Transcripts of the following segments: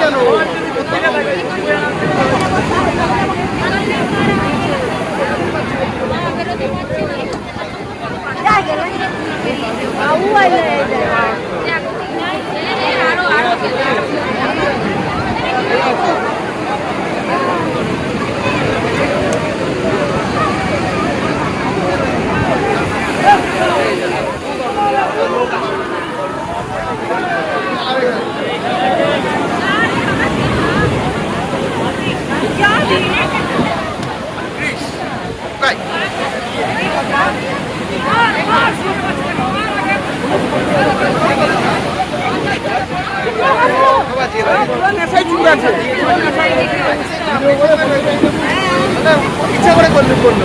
কেন 快点 ইচ্ছা করে করলে করল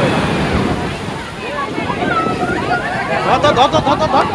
ধত ধত ধত ধত